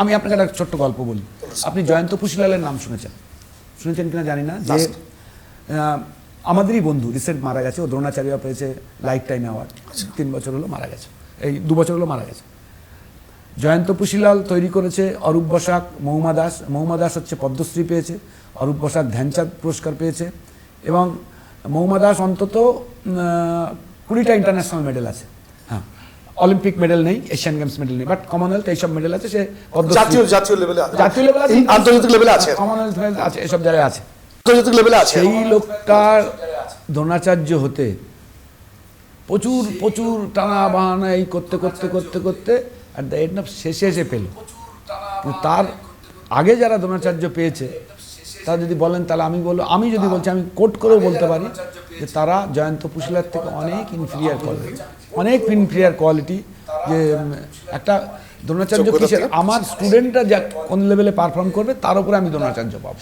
আমি আপনাকে একটা ছোট্ট গল্প বলি। আপনি জয়ন্ত পুশিলালের নাম শুনেছেন। শুনেছেন কিনা জানি না যে আমাদেরই বন্ধু রিসেন্ট মারা গেছে ও দ্রোণাচার্য পেয়েছে লাইফ টাইম অ্যাওয়ার্ড তিন বছর হলো মারা গেছে। এই দু বছর হলো মারা গেছে। জয়ন্ত পুশিলাল তৈরি করেছে অরূপ বসাক মৌমা দাস। মৌমা দাস হচ্ছে পদ্মশ্রী পেয়েছে অরূপ বসাক ধ্যানচাঁদ পুরস্কার পেয়েছে এবং মৌমা দাস অন্তত কুড়িটা ইন্টারন্যাশনাল মেডেল আছে। হ্যাঁ। অলিম্পিক মেডেল নেই এশিয়ান গেমস মেডেল নেই বাট কমনওয়েলথ এইসব মেডেল আছে সে জাতীয় জাতীয় লেভেলে জাতীয় লেভেল আছে। আন্তর্জাতিক লেভেলে আছে। কমনওয়েলথ আছে এসব জায়গায় আছে। আন্তর্জাতিক লেভেলে আছে। সেই লোকটার দ্রোণাচার্য হতে প্রচুর প্রচুর টানা বাহানা এই করতে করতে করতে করতে আর দ্য এন্ড অফ শেষে এসে পেল। তার আগে যারা দ্রোণাচার্য পেয়েছে তা যদি বলেন তাহলে আমি বলব আমি যদি বলছি আমি কোট করেও বলতে পারি। যে তারা জয়ন্ত পুশিলার থেকে অনেক ইনফিরিয়ার কোয়ালিটি অনেক ইনফিরিয়ার কোয়ালিটি যে একটা দ্রোণাচার্য কিসের? আমার স্টুডেন্টরা যা কোন লেভেলে পারফর্ম করবে তার উপরে আমি দ্রোণাচার্য পাবো।